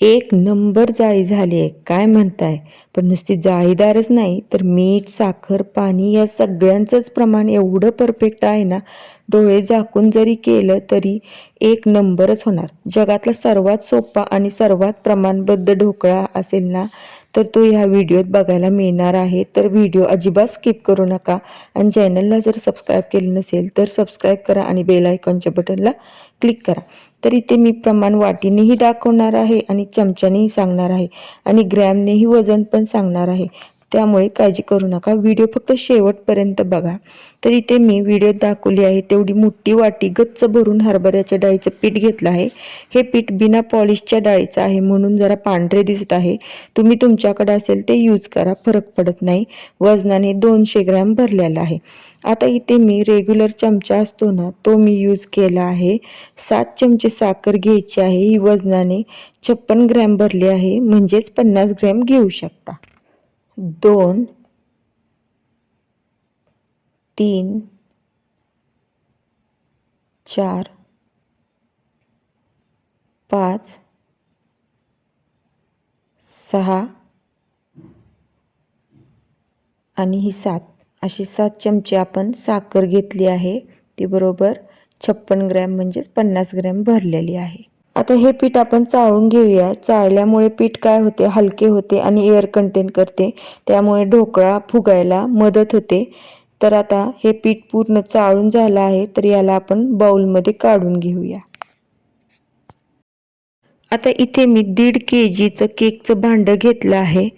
एक नंबर जाळी झाली आहे. काय म्हणताय? पण नुसती जाळीदारच नाही तर मीठ साखर पाणी या सगळ्यांचंच प्रमाण एवढं परफेक्ट आहे ना डोळे झाकून जरी केलं तरी एक नंबरच होणार. जगातला सर्वात सोपा आणि सर्वात प्रमाणबद्ध ढोकळा असेल ना तर तो ह्या व्हिडिओत बघायला मिळणार आहे. तर व्हिडिओ अजिबात स्किप करू नका आणि चॅनलला जर सबस्क्राईब केलं नसेल तर सबस्क्राईब करा आणि बेल आयकॉनच्या बटनला क्लिक करा. तर इथे मी प्रमाण वाटीनेही दाखवणार आहे आणि चमच्यानेही सांगणार आहे. आणि ग्रॅमनेही वजन पण सांगणार आहे. त्यामुळे काळजी करू नका. व्हिडिओ फक्त शेवटपर्यंत बघा. तर इथे मी व्हिडिओ दाखवली आहे. तेवढी मोठी वाटी गच्च भरून हरभऱ्याच्या डाळीचं पीठ घेतलं आहे. हे पीठ बिना पॉलिशच्या डाळीचं आहे म्हणून जरा पांढरे दिसत आहे. तुम्ही तुमच्याकडे असेल ते यूज करा. फरक पडत नाही. वजनाने दोनशे ग्रॅम भरलेला आहे. आता इथे मी रेग्युलर चमचा असतो ना तो मी यूज केला आहे. सात चमचे साखर घ्यायची आहे. ही वजनाने छप्पन ग्रॅम भरली आहे. म्हणजेच पन्नास ग्रॅम घेऊ शकता. दोन तीन चार पाच सहा आणि ही सात. अशी सात चमचे आपण साखर घेतली आहे. ती बरोबर छप्पन ग्रॅम म्हणजेच पन्नास ग्रॅम भरलेली आहे. आता हे पीठ आपण चाळून घेऊया. चाळल्यामुळे पीठ काय होते? हलके होते आणि एअर कंटेन करते. त्यामुळे ढोकळा फुगायला मदत होते. तर आता हे पीठ पूर्ण चाळून झालं आहे तर याला आपण बाऊलमध्ये काढून घेऊया. आता इथे मी दीड के जीचं केकचं भांडं घेतलं आहे.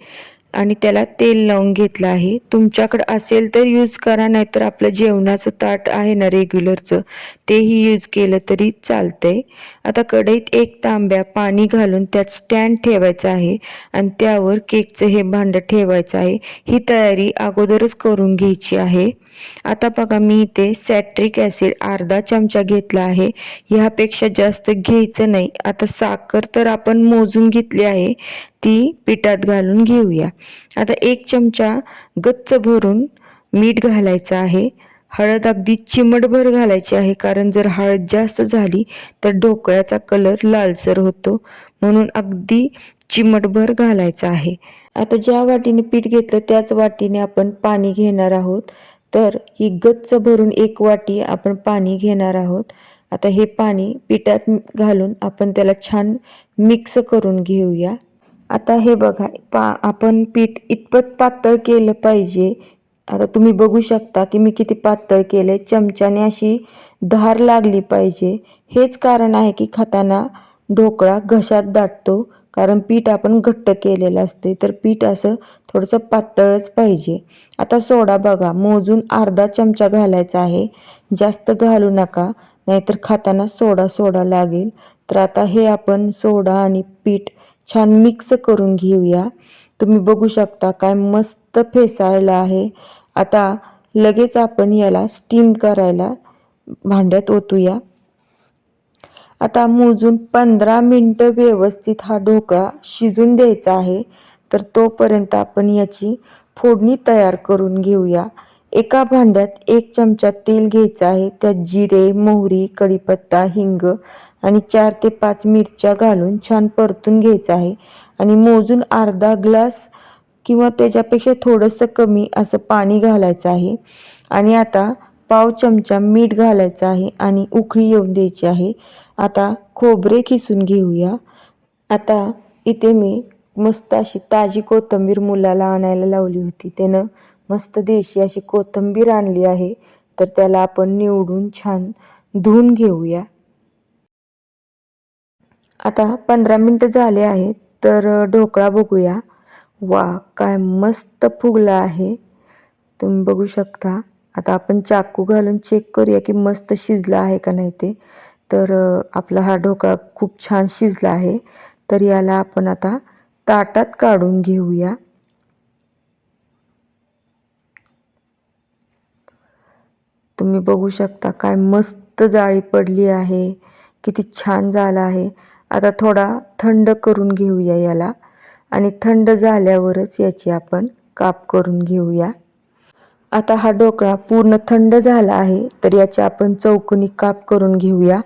आणि त्याला तेल लावून घेतलं आहे. तुमच्याकडे असेल तर यूज करा नाहीतर आपलं जेवणाचं ताट आहे ना रेग्युलरचं तेही यूज केलं तरी चालतंय. आता कढईत एक तांब्या पाणी घालून त्यात स्टँड ठेवायचं आहे आणि त्यावर केकचं हे भांडं ठेवायचं आहे. ही तयारी अगोदरच करून घ्यायची आहे. आता बघा मी इथे सॅट्रिक ॲसिड अर्धा चमचा घेतला आहे. ह्यापेक्षा जास्त घ्यायचं नाही. आता साखर तर आपण मोजून घेतली आहे. ती पिठात घालून घेऊया. आता एक चमचा गच्च भरून मीठ घालायचं आहे. हळद अगदी चिमटभर घालायची आहे कारण जर हळद जास्त झाली तर ढोकळ्याचा कलर लालसर होतो. म्हणून अगदी चिमटभर घालायचं आहे. आता ज्या वाटीने पीठ घेतलं त्याच वाटीने आपण पाणी घेणार आहोत. तर ही गच्च भरून एक वाटी आपण पाणी घेणार आहोत. आता हे पाणी पिठात घालून आपण त्याला छान मिक्स करून घेऊया. आता हे बघा पा आपण पीठ इतपत पातळ केलं पाहिजे. आता तुम्ही बघू शकता की मी किती पातळ केले चमच्याने अशी धार लागली पाहिजे. हेच कारण आहे की खाताना ढोकळा घशात दाटतो. कारण पीठ आपण घट्ट केलेलं असते तर पीठ असं थोडंसं पातळच पाहिजे. आता सोडा बघा मोजून अर्धा चमचा घालायचा आहे. जास्त घालू नका नाहीतर खाताना सोडा सोडा लागेल. तर आता हे आपण सोडा आणि पीठ छान मिक्स करून घेऊया. तुम्ही बघू शकता काय मस्त फेसाळलं आहे. आता लगेच आपण याला स्टीम करायला भांड्यात ओतूया. आता मोजून पंधरा मिनटं व्यवस्थित हा ढोकळा शिजून द्यायचा आहे. तर तोपर्यंत आपण याची फोडणी तयार करून घेऊया. एका भांड्यात एक चमचा तेल घ्यायचं आहे. त्यात जिरे मोहरी कढीपत्ता हिंग आणि चार ते पाच मिरच्या घालून छान परतून घ्यायचं आहे. आणि मोजून अर्धा ग्लास किंवा त्याच्यापेक्षा थोडंसं कमी असं पाणी घालायचं आहे. आणि आता पाव चमचा मीठ घालायचं आहे आणि उकळी येऊन द्यायची आहे. आता खोबरे खिसून घेऊया. आता इथे मी मस्त अशी ताजी कोथिंबीर मुलाला आणायला लावली होती. त्यानं मस्त देशी अशी कोथिंबीर आणली आहे. तर त्याला आपण निवडून छान धुवून घेऊया. आता पंधरा मिनटं झाले आहेत तर ढोकळा बघूया. वा काय मस्त फुगला आहे. तुम्ही बघू शकता. आता आपण चाकू घालून चेक करूया की मस्त शिजला आहे का नाही ते. तर आपला हा ढोकळा खूप छान शिजला आहे. तर याला आपण आता ताटात काढून घेऊया. तुम्ही बघू शकता काय मस्त जाळी पडली आहे. किती छान झाला आहे. आता थोडा थंड करून घेऊया याला. आणि थंड झाल्यावरच याची आपण काप करून घेऊया. आता हा ढोकळा पूर्ण थंड झाला आहे तर याचे आपण चौकोनी काप करून घेऊया.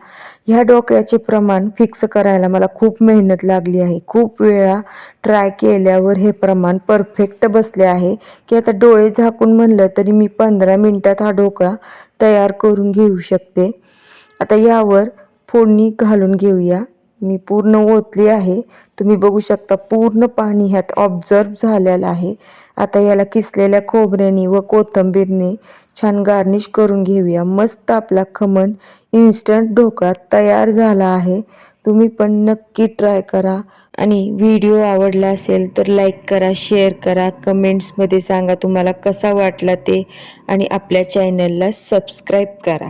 ह्या ढोकळ्याचे प्रमाण फिक्स करायला मला खूप मेहनत लागली आहे. खूप वेळा ट्राय केल्यावर हे प्रमाण परफेक्ट बसले आहे. की आता डोळे झाकून म्हणलं तरी मी पंधरा मिनटात हा ढोकळा तयार करून घेऊ शकते. आता यावर फोडणी घालून घेऊया. मी पूर्ण ओतली आहे. तुम्ही बघू शकता पूर्ण पाणी ह्यात ऑब्झर्व झालेलं आहे. आता याला किसलेल्या खोबऱ्याने व कोथिंबीरने छान गार्निश करून घेऊया. मस्त आपला खमण इन्स्टंट ढोकळा तयार झाला आहे. तुम्ही पण नक्की ट्राय करा. आणि व्हिडिओ आवडला असेल तर लाईक करा शेअर करा. कमेंट्समध्ये सांगा तुम्हाला कसा वाटला ते. आणि आपल्या चॅनलला सबस्क्राईब करा.